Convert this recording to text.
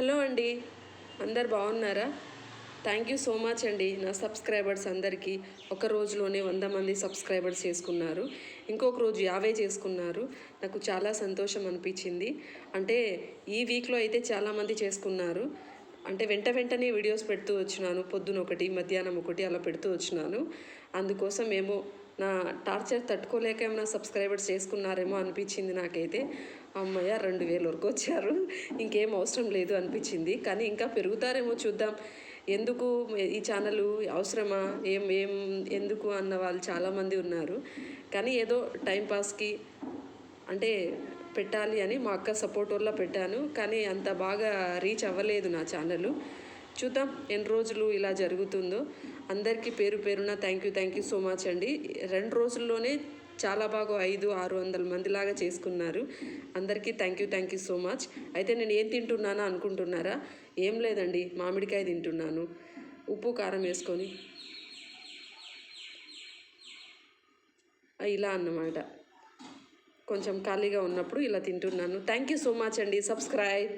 Hello అండి. అందరు బాగున్నారా? థ్యాంక్ యూ సో మచ్ అండి. నా సబ్స్క్రైబర్స్ అందరికీ ఒక రోజులోనే వంద మంది సబ్స్క్రైబర్స్ చేసుకున్నారు. ఇంకొక రోజు యాభై చేసుకున్నారు. నాకు చాలా సంతోషం అనిపించింది. అంటే ఈ వీక్లో అయితే చాలామంది చేసుకున్నారు. అంటే వెంట వెంటనే వీడియోస్ పెడుతూ వచ్చినాను. పొద్దున ఒకటి మధ్యాహ్నం ఒకటి అలా పెడుతూ వచ్చినాను. అందుకోసం ఏమో నా టార్చర్ తట్టుకోలేక ఏమైనా సబ్స్క్రైబర్స్ చేసుకున్నారేమో అనిపించింది నాకైతే. అమ్మయ్య రెండు వేల వరకు వచ్చారు. ఇంకేం అవసరం లేదు అనిపించింది. కానీ ఇంకా పెరుగుతారేమో చూద్దాం. ఎందుకు ఈ ఛానల్ అవసరమా? ఏం ఏం ఎందుకు అన్న వాళ్ళు చాలామంది ఉన్నారు. కానీ ఏదో టైంపాస్కి అంటే పెట్టాలి అని మా అక్క సపోర్ట్ వల్ల పెట్టాను. కానీ అంత బాగా రీచ్ అవ్వలేదు నా ఛానల్. చూద్దాం ఎన్ని రోజులు ఇలా జరుగుతుందో. అందరికీ పేరు పేరున thank you thank you so much అండి. రెండు రోజుల్లోనే చాలా బాగా ఐదు ఆరు వందల మందిలాగా చేసుకున్నారు. అందరికీ thank you thank you so much అయితే నేను ఏం తింటున్నానా అనుకుంటున్నారా? ఏం లేదండి మామిడికాయ తింటున్నాను. ఉప్పు కారం వేసుకొని. ఇలా అన్నమాట. కొంచెం ఖాళీగా ఉన్నప్పుడు ఇలా తింటున్నాను. థ్యాంక్ యూ సో మచ్ అండి. సబ్స్క్రైబ్